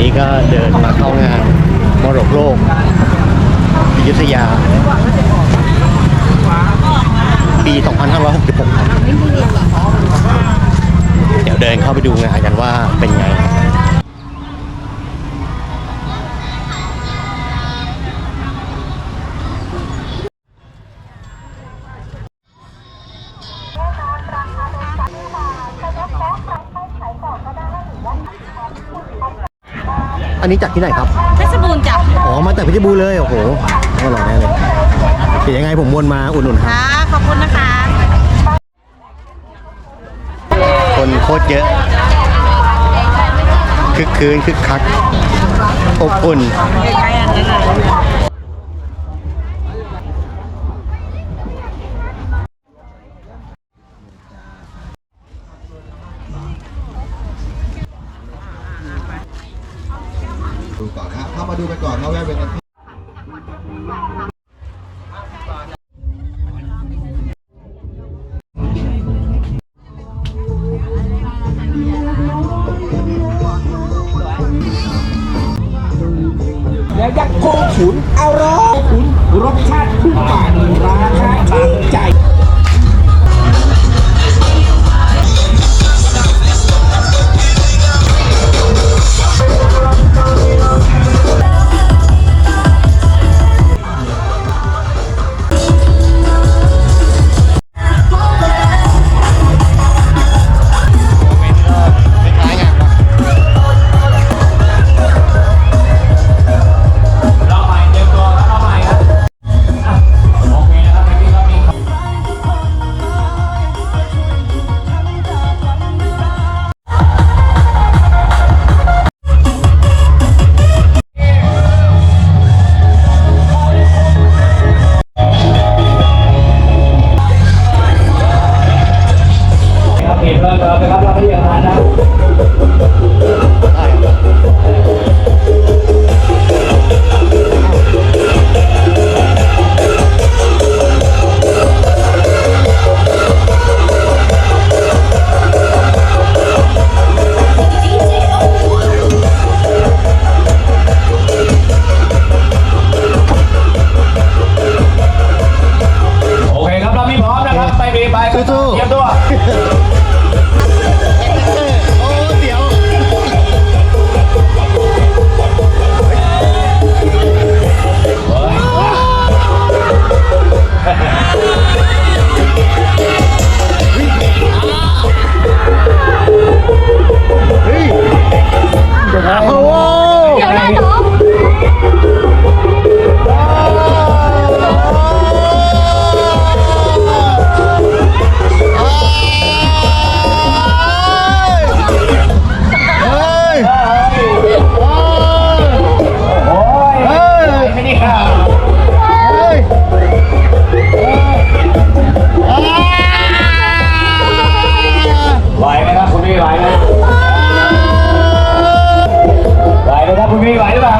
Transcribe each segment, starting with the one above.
นี้ก็เดินมาเข้างานมรดกโลกอยุธยา ปี 2566ครับเดี๋ยวเดินเข้าไปดูงานกันว่าเป็นไง อันนี้จากที่ไหนครับเพชรบูรณ์จ้ะอ๋อมาจากเพชรบูรณ์เลยโอ้โหอร่อยแน่เลยเดี๋ยวยังไงผมวนมาอุดหนุนครับค่ะขอบคุณนะคะ คนโคตรเยอะคึกคืนคึกคักอบอุ่น ใกล้ๆอันนี้เลย ดูไปก่อนนะแวะเวียนกัน ไหวไหมครับคุณพี่ไหวหรือเปล่า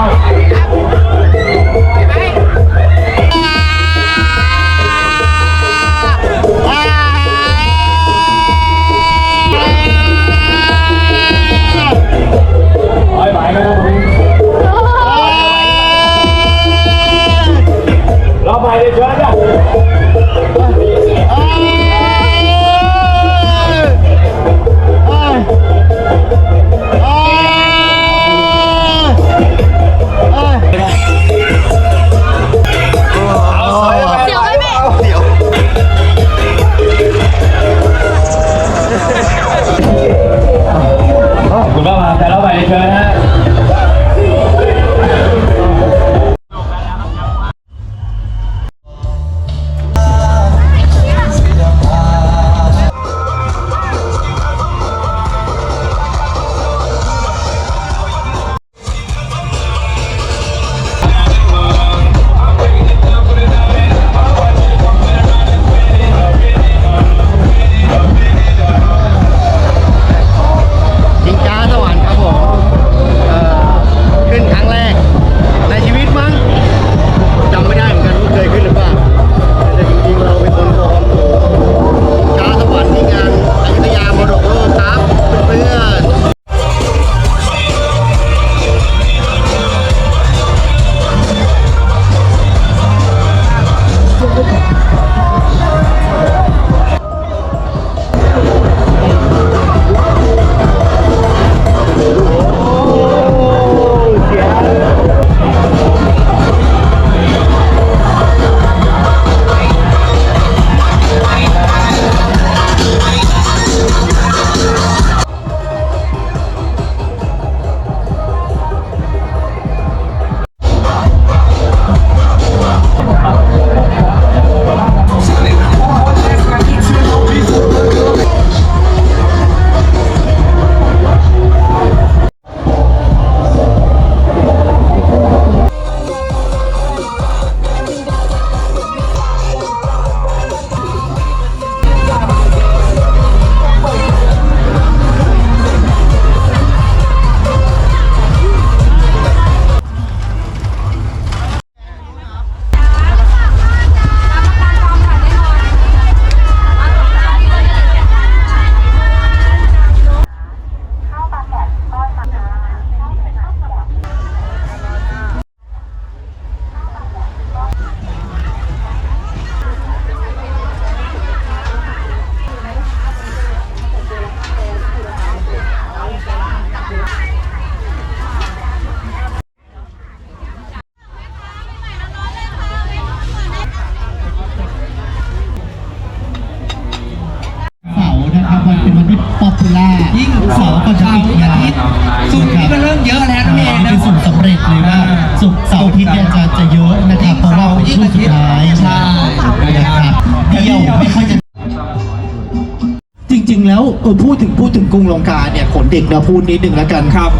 อพูดถึงพูดถึงกรุงลงกาเนี่ยขนเด็กเราพูดนิดหนึ่งแล้วกันครับ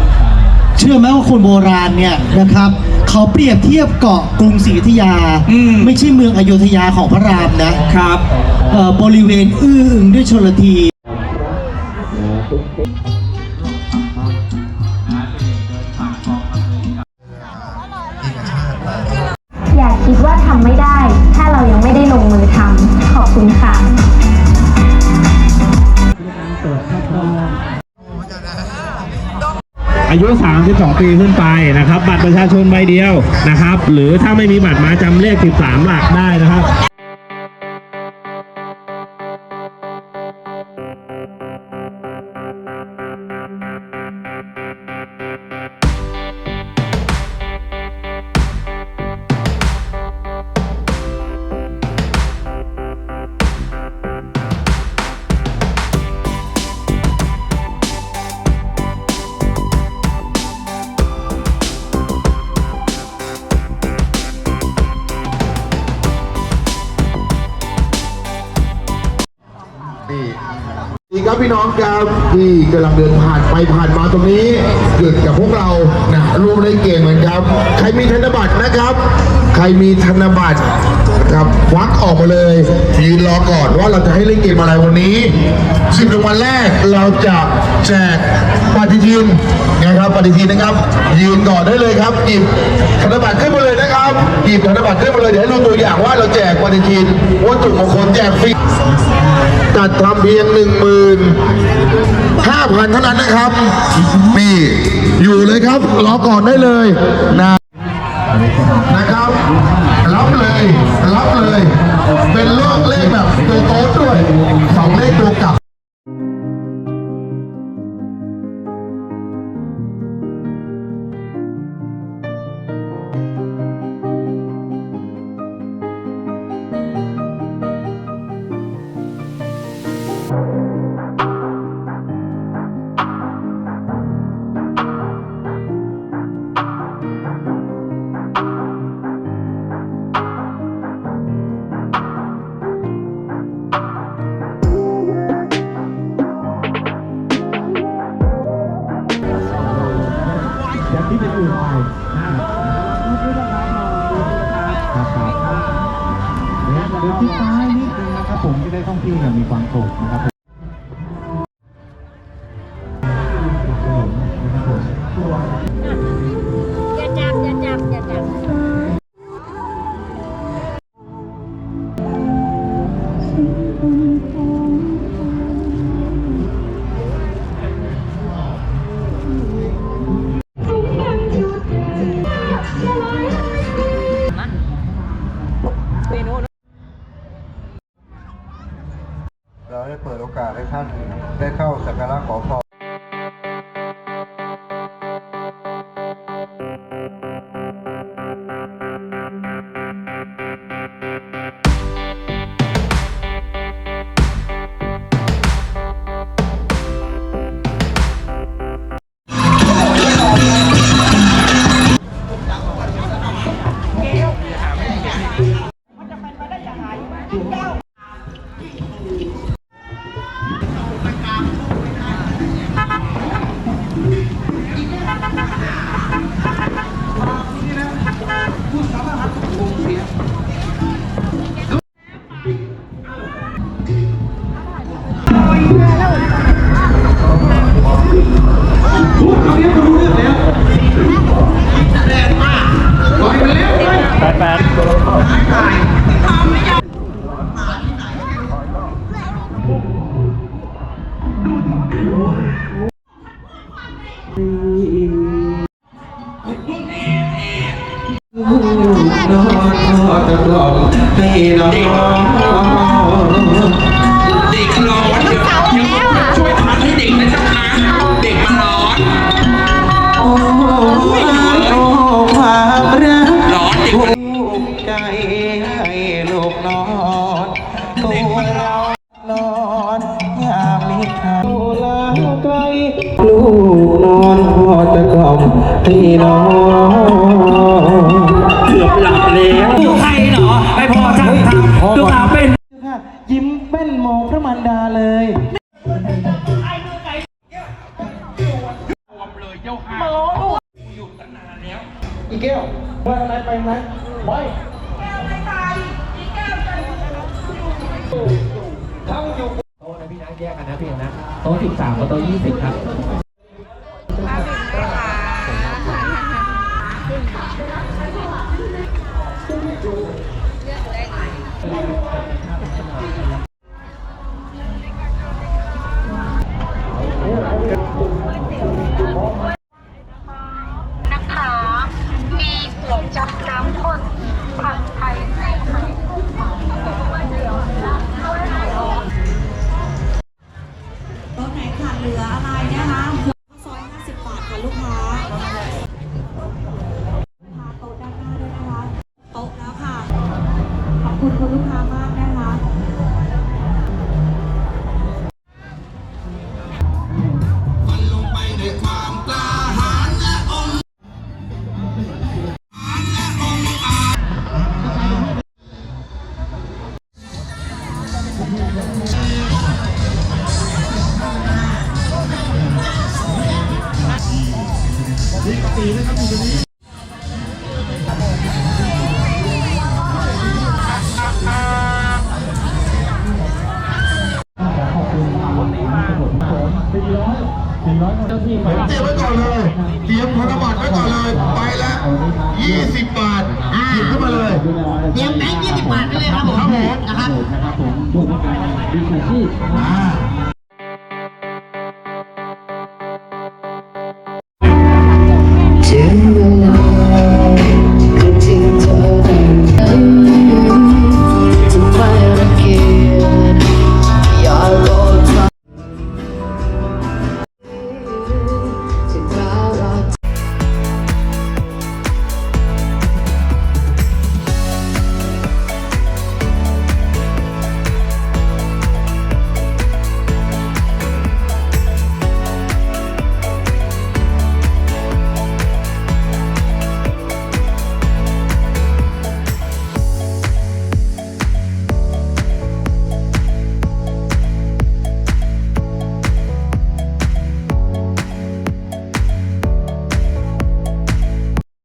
เชื่อไหมว่าคนโบราณเนี่ยนะครับเขาเปรียบเทียบเกาะกรุงศรีอยุธยา อืม ไม่ใช่เมืองอโยธยาของพระรามนะครับ เอ่อบริเวณอื้ออึงด้วยชลที อายุ 32 ปีขึ้นไปนะครับ บัตรประชาชนใบเดียวนะครับ หรือถ้าไม่มีบัตรมาจำเลข 13 หลักได้นะครับ พี่น้องครับที่กำลังเดินผ่านไปผ่านมาตรงนี้หยุดกับพวกเรานะร่วมเล่นเกมเหมือนครับใครมีธนบัตรนะครับ ใครมีธนบัตรนะครับควักออกมาเลยยืนรอก่อนว่าเราจะให้เล่นเกมอะไรวันนี้สิบรางวัลแรกเราจะ แจกปฏิทินนะครับปฏิทินนะครับ ยืนก่อนได้เลยครับหยิบธนบัตรขึ้นมาเลยนะครับหยิบธนบัตรขึ้นมาเลยเดี๋ยวให้ดูตัวอย่างว่าเราแจกปฏิทินวัตถุมงคลแจกฟรีจัดทำเพียงหนึ่งหมื่นห้าพันเท่านั้นนะครับนี่อยู่เลยครับรอก่อนได้เลยนะนะครับรับเลยรับเลย เป็นเลขเลขแบบตัวโต๊ดด้วย เด็กร้อนเดี๋ยวเดี๋ยวช่วยพัดให้เด็กนะครับนะเด็กมันร้อน โอ้โอ้ความรักร้อนเด็กมันผูกใจให้ลูกนอนตัวเรานอนยามนิทานดูแลไกลลูกนอนพอจะกล่อมให้นอน 3ประตู20 ครับ นี่กตีนะครับอยู่ตรงนี้ นะครับผมผู้ประกอบการวิชาชีพ